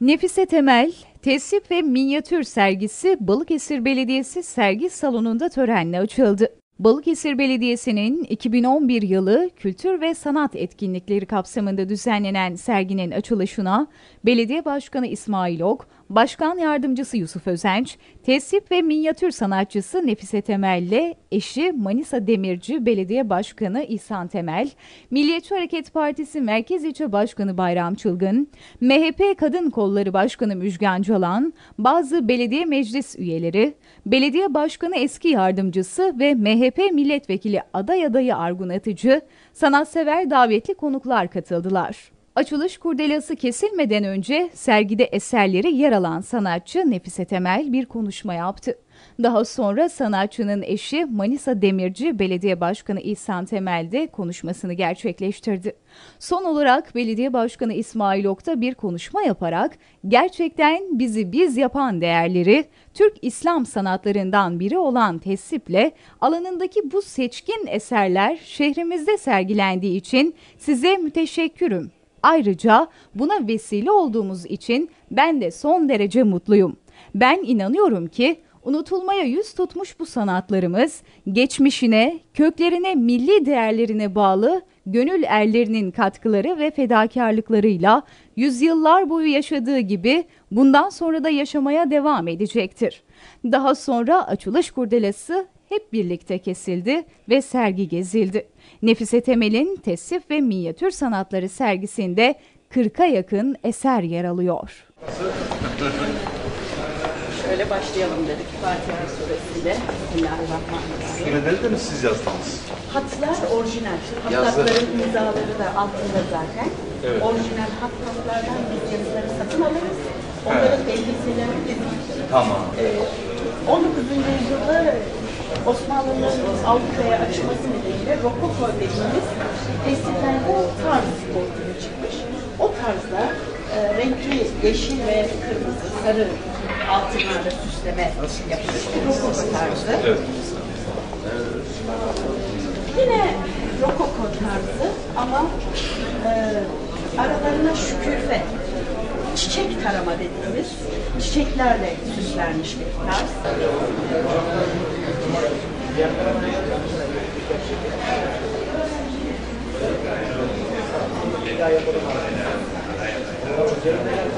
Nefise Temel, tesip ve minyatür sergisi Balıkesir Belediyesi sergi salonunda törenle açıldı. Balıkesir Belediyesi'nin 2011 yılı kültür ve sanat etkinlikleri kapsamında düzenlenen serginin açılışına Belediye Başkanı İsmail Ok, Başkan Yardımcısı Yusuf Özenç, tesip ve minyatür sanatçısı Nefise Temel ile eşi Manisa Demirci Belediye Başkanı İhsan Temel, Milliyetçi Hareket Partisi Merkez İlçe Başkanı Bayram Çılgın, MHP Kadın Kolları Başkanı Müjgan Calan, bazı belediye meclis üyeleri, belediye başkanı eski yardımcısı ve MHP milletvekili aday adayı Argun Atıcı, sanatsever davetli konuklar katıldılar. Açılış kurdelası kesilmeden önce sergide eserleri yer alan sanatçı Nefise Temel bir konuşma yaptı. Daha sonra sanatçının eşi Manisa Demirci Belediye Başkanı İhsan Temel de konuşmasını gerçekleştirdi. Son olarak Belediye Başkanı İsmail Okta bir konuşma yaparak gerçekten bizi biz yapan değerleri Türk İslam sanatlarından biri olan tesiple alanındaki bu seçkin eserler şehrimizde sergilendiği için size müteşekkürüm Ayrıca buna vesile olduğumuz için ben de son derece mutluyum. Ben inanıyorum ki unutulmaya yüz tutmuş bu sanatlarımız geçmişine, köklerine, milli değerlerine bağlı gönül erlerinin katkıları ve fedakarlıklarıyla yüzyıllar boyu yaşadığı gibi bundan sonra da yaşamaya devam edecektir. Daha sonra açılış kurdelası hep birlikte kesildi ve sergi gezildi. Nefise Temel'in tesif ve minyatür sanatları sergisinde 40'a yakın eser yer alıyor. Şöyle başlayalım dedik Fatiha. Bismillahirrahmanirrahim. Sureleri de mi siz yazdınız? Hatlar orijinal. Yazdı. Hatların imzaları da altında zaten. Orijinal hat hatlardan biz yazıları satın alırız. Onların elbiselerini biz Tamam. Ee, 19. yüzyılda Osmanlıların Avrupa'ya açılması nedeniyle Rokoko dediğimiz tesirlerde tarz ortaya çıkmış. O tarzda e, renkli yeşil ve kırmızı, sarı altınlarla süsleme yapılmış bir Rokoko tarzı. Evet. Yine Rokoko tarzı ama e, aralarına şükürfe, çiçek tarama dediğimiz çiçeklerle süslenmiş bir tarz. Thank you.